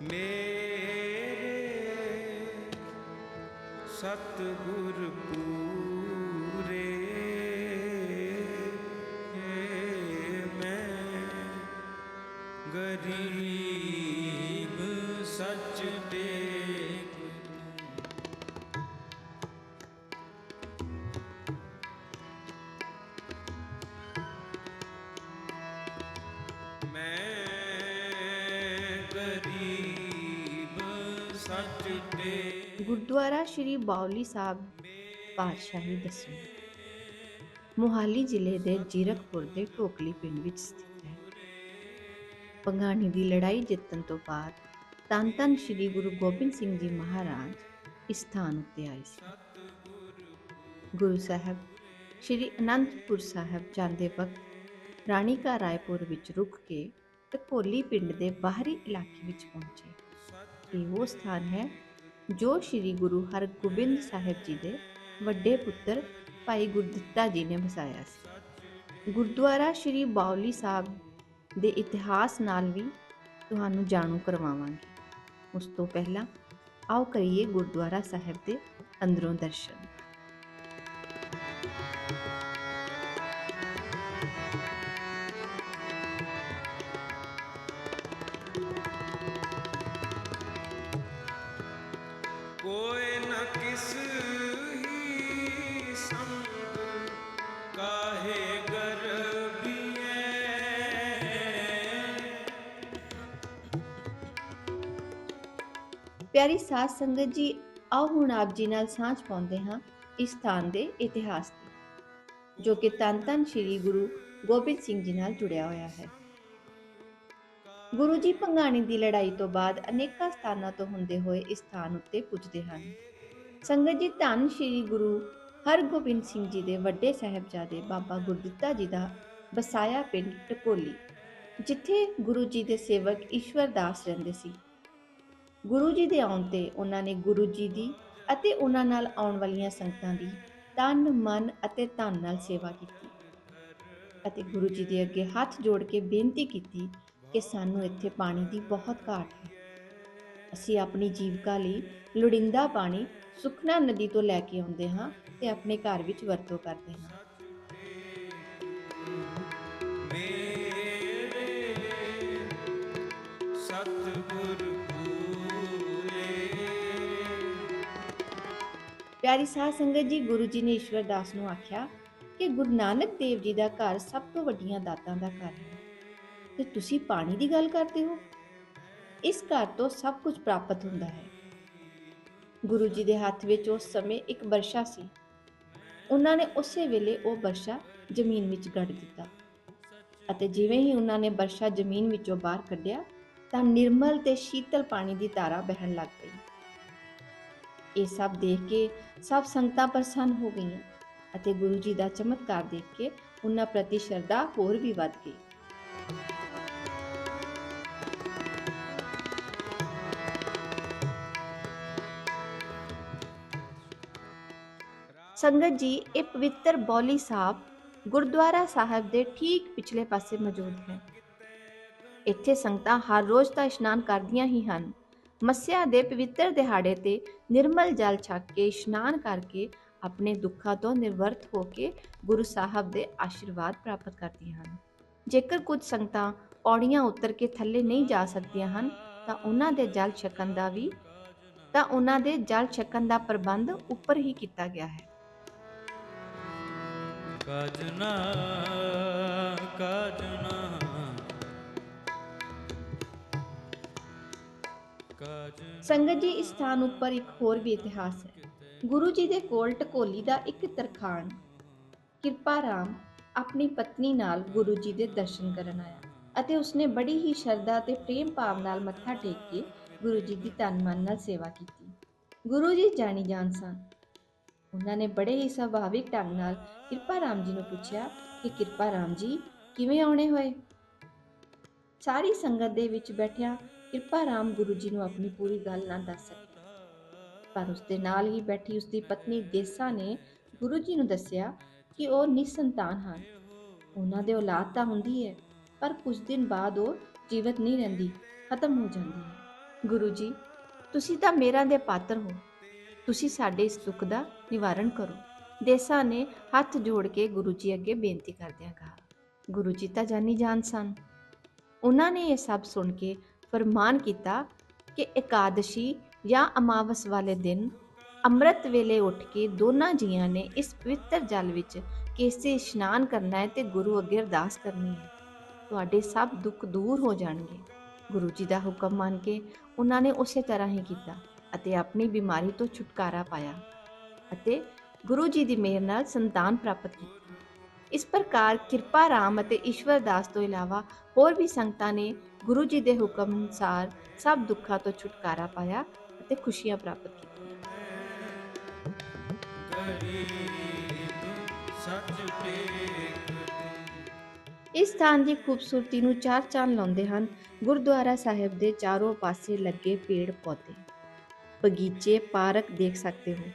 ਮੇਰੇ ਸਤਿਗੁਰ ਪੂਰੇ ਮੈਂ ਗਰੀਬ ਸੱਚ ਟੇਕ ਗੁਰਦੁਆਰਾ ਸ਼੍ਰੀ ਬਾਉਲੀ ਸਾਹਿਬ ਪਾਤਸ਼ਾਹੀ ਦਸਵੀਂ ਮੋਹਾਲੀ ਜ਼ਿਲ੍ਹੇ ਦੇ ਜੀਰਕਪੁਰ ਦੇ ਟੋਕਲੀ ਪਿੰਡ ਵਿੱਚ ਸਥਿਤ ਹੈ। ਪੰਗਾਣੀ ਦੀ ਲੜਾਈ ਜਿੱਤਣ ਤੋਂ ਬਾਅਦ ਧੰਨ ਧੰਨ ਸ਼੍ਰੀ ਗੁਰੂ ਗੋਬਿੰਦ ਸਿੰਘ ਜੀ ਮਹਾਰਾਜ ਇਸ ਸਥਾਨ ਉੱਤੇ ਆਏ ਸੀ। ਗੁਰੂ ਸਾਹਿਬ ਸ਼੍ਰੀ ਅਨੰਦਪੁਰ ਸਾਹਿਬ ਜਾਂਦੇ ਵਕਤ ਰਾਣੀ ਕਾ ਰਾਏਪੁਰ ਵਿੱਚ ਰੁਕ ਕੇ ਟਕੋਲੀ ਪਿੰਡ ਦੇ ਬਾਹਰੀ ਇਲਾਕੇ ਵਿੱਚ ਪਹੁੰਚੇ। ਇਹ ਉਹ ਸਥਾਨ ਹੈ ਜੋ ਸ੍ਰੀ ਗੁਰੂ ਹਰਗੋਬਿੰਦ ਸਾਹਿਬ ਜੀ ਦੇ ਵੱਡੇ ਪੁੱਤਰ ਭਾਈ ਗੁਰਦਿੱਤਾ ਜੀ ਨੇ ਵਸਾਇਆ ਸੀ। ਗੁਰਦੁਆਰਾ ਸ੍ਰੀ ਬਾਉਲੀ ਸਾਹਿਬ ਦੇ ਇਤਿਹਾਸ ਨਾਲ ਵੀ ਤੁਹਾਨੂੰ ਜਾਣੂ ਕਰਵਾਵਾਂਗੇ। ਉਸ ਤੋਂ ਪਹਿਲਾਂ ਆਓ ਕਰੀਏ ਗੁਰਦੁਆਰਾ ਸਾਹਿਬ ਦੇ ਅੰਦਰੋਂ ਦਰਸ਼ਨ। ਪਿਆਰੀ ਸਾਧ ਸੰਗਤ ਜੀ, ਆਓ ਹੁਣ ਆਪ ਜੀ ਨਾਲ ਸਾਂਝ ਪਾਉਂਦੇ ਹਾਂ ਇਸ ਸਥਾਨ ਦੇ ਇਤਿਹਾਸ ਦੀ, ਜੋ ਕਿ ਧੰਨ ਧੰਨ ਸ੍ਰੀ ਗੁਰੂ ਗੋਬਿੰਦ ਸਿੰਘ ਜੀ ਨਾਲ ਜੁੜਿਆ ਹੋਇਆ ਹੈ। ਗੁਰੂ ਜੀ ਭੰਗਾਣੀ ਦੀ ਲੜਾਈ ਤੋਂ ਬਾਅਦ ਅਨੇਕਾਂ ਸਥਾਨਾਂ ਤੋਂ ਹੁੰਦੇ ਹੋਏ ਇਸ ਸਥਾਨ ਉੱਤੇ ਪੁੱਜਦੇ ਹਨ। ਸੰਗਤ ਜੀ, ਧੰਨ ਸ੍ਰੀ ਗੁਰੂ ਹਰਗੋਬਿੰਦ ਸਿੰਘ ਜੀ ਦੇ ਵੱਡੇ ਸਾਹਿਬਜ਼ਾਦੇ ਬਾਬਾ ਗੁਰਦਿੱਤਾ ਜੀ ਦਾ ਬਸਾਇਆ ਪਿੰਡ ਟਕੋਲੀ ਜਿੱਥੇ ਗੁਰੂ ਜੀ ਦੇ ਸੇਵਕ ਈਸ਼ਵਰ ਦਾਸ ਰਹਿੰਦੇ ਸੀ। ਗੁਰੂ ਜੀ ਦੇ ਆਉਣ ਤੇ ਉਹਨਾਂ ਨੇ ਗੁਰੂ ਜੀ ਦੀ ਅਤੇ ਉਹਨਾਂ ਨਾਲ ਆਉਣ ਵਾਲੀਆਂ ਸੰਗਤਾਂ ਦੀ ਤਨ, ਮਨ ਅਤੇ ਧਨ ਨਾਲ ਸੇਵਾ ਕੀਤੀ ਅਤੇ ਗੁਰੂ ਜੀ ਦੇ ਅੱਗੇ ਹੱਥ ਜੋੜ ਕੇ ਬੇਨਤੀ ਕੀਤੀ ਕਿ ਸਾਨੂੰ ਇੱਥੇ ਪਾਣੀ ਦੀ ਬਹੁਤ ਘਾਟ ਹੈ। ਅਸੀਂ ਆਪਣੀ ਜੀਵਿਕਾ ਲਈ ਲੋੜਿੰਦਾ ਪਾਣੀ ਸੁਖਨਾ ਨਦੀ ਤੋਂ ਲੈ ਕੇ ਆਉਂਦੇ ਹਾਂ ਤੇ ਆਪਣੇ ਘਰ ਵਿੱਚ ਵਰਤੋਂ ਕਰਦੇ ਹਾਂ। ਮੇਰੇ ਸਤਿਗੁਰ ਪਿਆਰੀ ਸਾਧ ਸੰਗਤ ਜੀ, ਗੁਰੂ ਜੀ ਨੇ ਈਸ਼ਵਰ ਦਾਸ ਨੂੰ ਆਖਿਆ ਕਿ ਗੁਰੂ ਨਾਨਕ ਦੇਵ ਜੀ ਦਾ ਘਰ ਸਭ ਤੋਂ ਵੱਡੀਆਂ ਦਾਤਾਂ ਦਾ ਘਰ ਹੈ। ਤੇ ਤੁਸੀਂ ਪਾਣੀ ਦੀ ਗੱਲ ਕਰਦੇ ਹੋ? ਇਸ ਘਰ ਤੋਂ ਸਭ ਕੁਝ ਪ੍ਰਾਪਤ ਹੁੰਦਾ ਹੈ। ਗੁਰੂ ਜੀ ਦੇ ਹੱਥ ਵਿੱਚ ਉਸ ਸਮੇਂ ਇੱਕ ਬਰਸ਼ਾ ਸੀ। ਉਹਨਾਂ ਨੇ ਉਸੇ ਵੇਲੇ ਉਹ ਬਰਸ਼ਾ ਜ਼ਮੀਨ ਵਿੱਚ ਗੱਡ ਦਿੱਤਾ। ਅਤੇ ਜਿਵੇਂ ਹੀ ਉਹਨਾਂ ਨੇ ਬਰਸ਼ਾ ਜ਼ਮੀਨ ਵਿੱਚੋਂ ਬਾਹਰ ਕੱਢਿਆ, ਤਾਂ ਨਿਰਮਲ ਤੇ ਸ਼ੀਤਲ ਪਾਣੀ ਦੀ ਧਾਰਾ ਵਹਿਣ ਲੱਗ ਪਈ। ਇਹ ਸਭ ਦੇਖ ਕੇ ਸਭ ਸੰਗਤਾਂ ਪ੍ਰਸੰਨ ਹੋ ਗਈਆਂ ਅਤੇ ਗੁਰੂ ਜੀ ਦਾ ਚਮਤਕਾਰ ਦੇਖ ਕੇ ਉਹਨਾਂ ਪ੍ਰਤੀ ਸ਼ਰਧਾ ਹੋਰ ਵੀ ਵੱਧ ਗਈ। ਸੰਗਤ ਜੀ, ਇਹ ਪਵਿੱਤਰ ਬੌਲੀ ਸਾਹਿਬ ਗੁਰਦੁਆਰਾ ਸਾਹਿਬ ਦੇ ਠੀਕ ਪਿਛਲੇ ਪਾਸੇ ਮੌਜੂਦ ਹੈ। ਇੱਥੇ ਸੰਗਤਾਂ ਹਰ ਰੋਜ਼ ਤਾਂ ਇਸ਼ਨਾਨ ਕਰਦੀਆਂ ਹੀ ਹਨ। ਮੱਸਿਆ ਦੇ ਪਵਿੱਤਰ ਦਿਹਾੜੇ ਤੇ ਨਿਰਮਲ ਜਲ ਛਕ ਕੇ ਇਸ਼ਨਾਨ ਕਰਕੇ ਆਪਣੇ ਦੁੱਖਾਂ ਤੋਂ ਨਿਵਰਤ ਹੋ ਕੇ ਗੁਰੂ ਸਾਹਿਬ ਦੇ ਆਸ਼ੀਰਵਾਦ ਪ੍ਰਾਪਤ ਕਰਦੀਆਂ ਹਨ। ਜੇਕਰ ਕੁਝ ਸੰਗਤਾਂ ਪੌੜੀਆਂ ਉਤਰ ਕੇ ਥੱਲੇ ਨਹੀਂ ਜਾ ਸਕਦੀਆਂ ਹਨ, ਤਾਂ ਉਹਨਾਂ ਦੇ ਜਲ ਛਕਣ ਦਾ ਵੀ ਤਾਂ ਉਹਨਾਂ ਦੇ ਜਲ ਛਕਣ ਦਾ ਪ੍ਰਬੰਧ ਉੱਪਰ ਹੀ ਕੀਤਾ ਗਿਆ ਹੈ। ਕਾਜਨਾ ਕਾਜਨਾ। ਸੰਗਤ ਜੀ, ਇਸ ਸਥਾਨ ਉੱਪਰ ਇੱਕ ਹੋਰ ਵੀ ਇਤਿਹਾਸ ਹੈ। ਗੁਰੂ ਜੀ ਦੇ ਕੋਲ ਟਕੋਲੀ ਦਾ ਇੱਕ ਤਰਖਾਣ। ਕਿਰਪਾ ਰਾਮ ਆਪਣੀ ਪਤਨੀ ਨਾਲ ਗੁਰੂ ਜੀ ਦੇ ਦਰਸ਼ਨ ਕਰਨ ਆਇਆ ਅਤੇ ਉਸਨੇ ਬੜੀ ਹੀ ਸ਼ਰਧਾ ਤੇ ਪ੍ਰੇਮ ਭਾਵ ਨਾਲ ਮੱਥਾ ਟੇਕ ਕੇ ਗੁਰੂ ਜੀ ਦੀ ਤਨ ਮਨ ਨਾਲ ਸੇਵਾ ਕੀਤੀ। ਗੁਰੂ ਜੀ ਜਾਣੀ ਜਾਣ ਸਨ। ਉਹਨਾਂ ਨੇ ਬੜੇ ਹੀ ਸੁਭਾਵਿਕ ਢੰਗ ਨਾਲ ਕਿਰਪਾ ਰਾਮ ਜੀ ਨੂੰ ਪੁੱਛਿਆ ਕਿ ਕਿਰਪਾ ਰਾਮ ਜੀ, ਕਿਵੇਂ ਆਉਣੇ ਹੋਏ? ਸਾਰੀ ਸੰਗਤ ਦੇ ਵਿੱਚ ਬੈਠਿਆ ਕਿਰਪਾ ਰਾਮ ਗੁਰੂ ਜੀ ਨੂੰ ਆਪਣੀ ਪੂਰੀ ਗੱਲ ਨਾ ਦੱਸ ਸਕਿਆ ਪਰ ਉਸ ਦੇ ਨਾਲ ਹੀ ਬੈਠੀ ਉਸ ਦੀ ਪਤਨੀ ਦੇਸਾ ਨੇ ਗੁਰੂ ਜੀ ਨੂੰ ਦੱਸਿਆ ਕਿ ਉਹ ਨਿਸੰਤਾਨ ਹਨ। ਉਹਨਾਂ ਦੇ ਔਲਾਦ ਤਾਂ ਹੁੰਦੀ ਹੈ, ਪਰ ਕੁਝ ਦਿਨ ਬਾਅਦ ਉਹ ਜੀਵਤ ਨਹੀਂ ਰਹਿੰਦੀ, ਖਤਮ ਹੋ ਜਾਂਦੀ ਹੈ। ਗੁਰੂ ਜੀ, ਤੁਸੀਂ ਤਾਂ ਮੇਰਾ ਦੇ ਪਾਤਰ ਹੋ। ਤੁਸੀਂ ਸਾਡੇ ਇਸ ਦੁੱਖ ਦਾ ਨਿਵਾਰਨ ਕਰੋ। ਦੇਸਾ ਨੇ ਹੱਥ ਜੋੜ ਕੇ ਗੁਰੂ ਜੀ ਅੱਗੇ ਬੇਨਤੀ ਕਰਦਿਆਂ ਕਿਹਾ, ਗੁਰੂ ਜੀ ਤਾਂ ਜਾਨੀ ਜਾਨ ਸਨ। ਉਹਨਾਂ ਨੇ ਇਹ ਸਭ ਸੁਣ ਕੇ ਫਰਮਾਨ ਕੀਤਾ ਕਿ ਇਕਾਦਸ਼ੀ ਜਾਂ ਅਮਾਵਸ ਵਾਲੇ ਦਿਨ ਅੰਮ੍ਰਿਤ ਵੇਲੇ ਉੱਠ ਕੇ ਦੋਨਾਂ ਜੀਆਂ ਨੇ ਇਸ ਪਵਿੱਤਰ ਜਲ ਵਿੱਚ ਕੇਸੇ ਇਸ਼ਨਾਨ ਕਰਨਾ ਹੈ ਤੇ ਗੁਰੂ ਅੱਗੇ ਅਰਦਾਸ ਕਰਨੀ ਹੈ। ਤੁਹਾਡੇ ਸਭ ਦੁੱਖ ਦੂਰ ਹੋ ਜਾਣਗੇ। ਗੁਰੂ ਜੀ ਦਾ ਹੁਕਮ ਮੰਨ ਕੇ ਉਹਨਾਂ ਨੇ ਉਸੇ ਤਰ੍ਹਾਂ ਹੀ ਕੀਤਾ ਅਤੇ ਆਪਣੀ ਬਿਮਾਰੀ ਤੋਂ ਛੁਟਕਾਰਾ ਪਾਇਆ ਅਤੇ ਗੁਰੂ ਜੀ ਦੀ ਮਿਹਰ ਨਾਲ ਸੰਤਾਨ ਪ੍ਰਾਪਤ ਕੀਤੀ। ਇਸ ਪ੍ਰਕਾਰ ਕਿਰਪਾ ਰਾਮ ਅਤੇ ਈਸ਼ਵਰ ਦਾਸ ਤੋਂ ਇਲਾਵਾ ਹੋਰ ਵੀ ਸੰਗਤਾਂ ਨੇ ਗੁਰੂ ਜੀ ਦੇ ਹੁਕਮ ਅਨੁਸਾਰ ਸਭ ਦੁੱਖਾਂ ਤੋਂ ਛੁਟਕਾਰਾ ਪਾਇਆ ਅਤੇ ਖੁਸ਼ੀਆਂ ਪ੍ਰਾਪਤ ਕੀਤੀਆਂ। ਇਸ ਸਥਾਨ ਦੀ ਖੂਬਸੂਰਤੀ ਨੂੰ ਚਾਰ ਚੰਨ ਲਾਉਂਦੇ ਹਨ। ਗੁਰਦੁਆਰਾ ਸਾਹਿਬ ਦੇ ਚਾਰੋਂ ਪਾਸੇ ਲੱਗੇ ਪੇੜ ਪੌਦੇ। ਬਗੀਚੇ ਪਾਰਕ ਦੇਖ ਸਕਦੇ ਹੋ।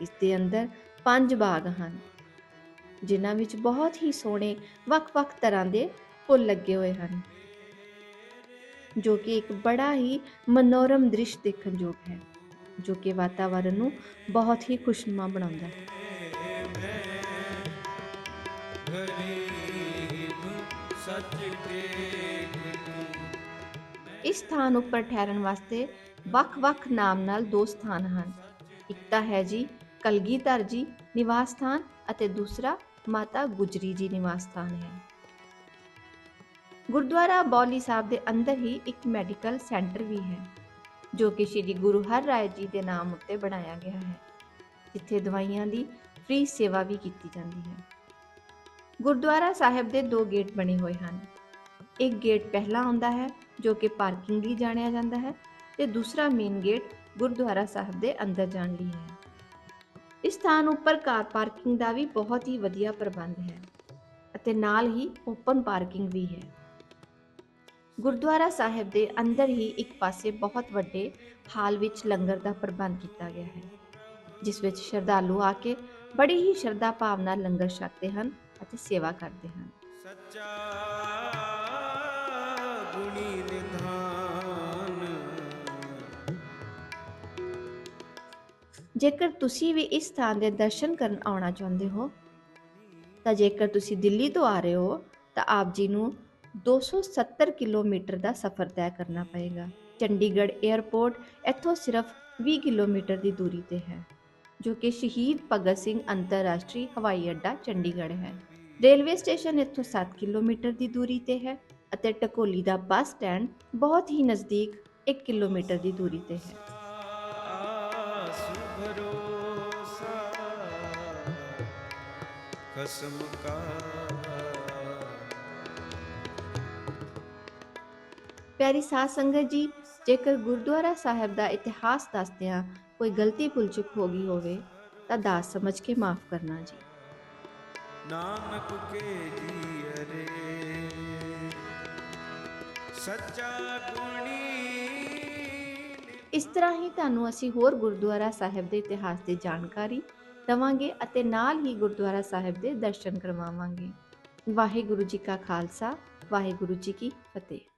ਇਸ ਦੇ ਅੰਦਰ ਪੰਜ ਬਾਗ ਹਨ। ਜਿਨ੍ਹਾਂ ਵਿੱਚ ਬਹੁਤ ਹੀ ਸੋਹਣੇ ਵੱਖ-ਵੱਖ ਤਰ੍ਹਾਂ ਦੇ ਫੁੱਲ ਲੱਗੇ ਹੋਏ ਹਨ, ਜੋ ਕਿ ਇੱਕ ਬੜਾ ਹੀ ਮਨੋਰਮ ਦ੍ਰਿਸ਼ ਦੇਖਣ ਯੋਗ ਹੈ, ਜੋ ਕਿ ਵਾਤਾਵਰਣ ਨੂੰ ਬਹੁਤ ਹੀ ਖੁਸ਼ਨੁਮਾ ਬਣਾਉਂਦਾ ਹੈ। ਇਸ ਸਥਾਨ ਉੱਪਰ ਠਹਿਰਨ ਵਾਸਤੇ ਵੱਖ-ਵੱਖ ਨਾਮ ਨਾਲ ਦੋ ਸਥਾਨ ਹਨ। ਇੱਕ ਤਾਂ ਹੈ ਜੀ ਕਲਗੀਧਰ ਜੀ ਨਿਵਾਸ ਸਥਾਨ ਅਤੇ ਦੂਸਰਾ ਮਾਤਾ ਗੁਜਰੀ ਜੀ ਨਿਵਾਸ ਸਥਾਨ ਹੈ। ਗੁਰਦੁਆਰਾ ਬੌਲੀ ਸਾਹਿਬ ਦੇ ਅੰਦਰ ਹੀ ਇੱਕ ਮੈਡੀਕਲ ਸੈਂਟਰ ਵੀ ਹੈ, ਜੋ ਕਿ ਸ੍ਰੀ ਗੁਰੂ ਹਰ ਰਾਏ ਜੀ ਦੇ ਨਾਮ ਉੱਤੇ ਬਣਾਇਆ ਗਿਆ ਹੈ, ਜਿੱਥੇ ਦਵਾਈਆਂ ਦੀ ਫ੍ਰੀ ਸੇਵਾ ਵੀ ਕੀਤੀ ਜਾਂਦੀ ਹੈ। ਗੁਰਦੁਆਰਾ ਸਾਹਿਬ ਦੇ ਦੋ ਗੇਟ ਬਣੇ ਹੋਏ ਹਨ। ਇੱਕ ਗੇਟ ਪਹਿਲਾ ਆਉਂਦਾ ਹੈ, ਜੋ ਕਿ ਪਾਰਕਿੰਗ ਲਈ ਜਾਣਿਆ ਜਾਂਦਾ ਹੈ, ਤੇ ਦੂਸਰਾ ਮੇਨ ਗੇਟ ਗੁਰਦੁਆਰਾ ਸਾਹਿਬ ਦੇ ਅੰਦਰ ਜਾਣ ਲਈ ਹੈ। ਇਸ ਸਥਾਨ ਉੱਪਰ ਕਾਰ ਪਾਰਕਿੰਗ ਦਾ ਵੀ ਬਹੁਤ ਹੀ ਵਧੀਆ ਪ੍ਰਬੰਧ ਹੈ ਅਤੇ ਨਾਲ ਹੀ ਓਪਨ ਪਾਰਕਿੰਗ ਵੀ ਹੈ। ਗੁਰਦੁਆਰਾ ਸਾਹਿਬ ਦੇ ਅੰਦਰ ਹੀ ਇੱਕ ਪਾਸੇ ਬਹੁਤ ਵੱਡੇ ਹਾਲ ਵਿੱਚ ਲੰਗਰ ਦਾ ਪ੍ਰਬੰਧ ਕੀਤਾ ਗਿਆ ਹੈ, ਜਿਸ ਵਿੱਚ ਸ਼ਰਧਾਲੂ ਆ ਕੇ ਬੜੀ ਹੀ ਸ਼ਰਧਾ ਭਾਵ ਨਾਲ ਲੰਗਰ ਛਕਦੇ ਹਨ ਅਤੇ ਸੇਵਾ ਕਰਦੇ ਹਨ। ਸੱਚਾ ਗੁਣੀ ਨਿਧਾਨ ਜੇਕਰ ਤੁਸੀਂ ਵੀ ਇਸ ਸਥਾਨ ਦੇ ਦਰਸ਼ਨ ਕਰਨ ਆਉਣਾ ਚਾਹੁੰਦੇ ਹੋ, ਤਾਂ ਜੇਕਰ ਤੁਸੀਂ ਦਿੱਲੀ ਤੋਂ ਆ ਰਹੇ ਹੋ, ਤਾਂ ਆਪ ਜੀ ਨੂੰ 270 ਕਿਲੋਮੀਟਰ ਦਾ ਸਫ਼ਰ ਤੈਅ ਕਰਨਾ ਪਏਗਾ। ਚੰਡੀਗੜ੍ਹ 에ਅਰਪੋਰਟ ਇੱਥੋਂ ਸਿਰਫ 20 ਕਿਲੋਮੀਟਰ ਦੀ ਦੂਰੀ ਤੇ ਹੈ, ਜੋ ਕਿ ਸ਼ਹੀਦ ਭਗਤ ਸਿੰਘ ਅੰਤਰਰਾਸ਼ਟਰੀ ਹਵਾਈ ਅੱਡਾ ਚੰਡੀਗੜ੍ਹ ਹੈ। ਰੇਲਵੇ ਸਟੇਸ਼ਨ ਇੱਥੋਂ 7 ਕਿਲੋਮੀਟਰ ਦੀ ਦੂਰੀ ਤੇ ਹੈ ਅਤੇ ਟਕੋਲੀ ਦਾ ਬੱਸ ਸਟੈਂਡ ਬਹੁਤ ਹੀ ਨਜ਼ਦੀਕ 1 ਕਿਲੋਮੀਟਰ ਦੀ ਦੂਰੀ ਤੇ ਹੈ। ਕਸਮ ਕਾ। ਪਿਆਰੀ ਸਾਧ ਸੰਗਤ ਜੀ ਜੇਕਰ ਗੁਰਦੁਆਰਾ ਸਾਹਿਬ ਦਾ ਇਤਿਹਾਸ ਦੱਸਦਿਆਂ ਕੋਈ ਗਲਤੀ ਭੁੱਲ ਚੁੱਕ ਹੋ ਗਈ ਹੋਵੇ ਤਾਂ ਦਾਸ ਸਮਝ ਕੇ ਮਾਫ ਕਰਨਾ ਜੀ। ਨਾਨਕ ਕੇ ਜੀ ਅਰੇ ਸੱਚਾ ਗੁਣੀ ਇਸ ਤਰ੍ਹਾਂ ਹੀ ਤੁਹਾਨੂੰ ਅਸੀਂ ਹੋਰ ਗੁਰਦੁਆਰਾ ਸਾਹਿਬ ਦੇ ਇਤਿਹਾਸ ਦੀ ਜਾਣਕਾਰੀ ਦਵਾਂਗੇ ਅਤੇ ਨਾਲ ਹੀ ਗੁਰਦੁਆਰਾ ਸਾਹਿਬ ਦੇ ਦਰਸ਼ਨ ਕਰਵਾਵਾਂਗੇ। ਵਾਹਿਗੁਰੂ ਜੀ ਕਾ ਖਾਲਸਾ, ਵਾਹਿਗੁਰੂ ਜੀ ਕੀ ਫਤਿਹ।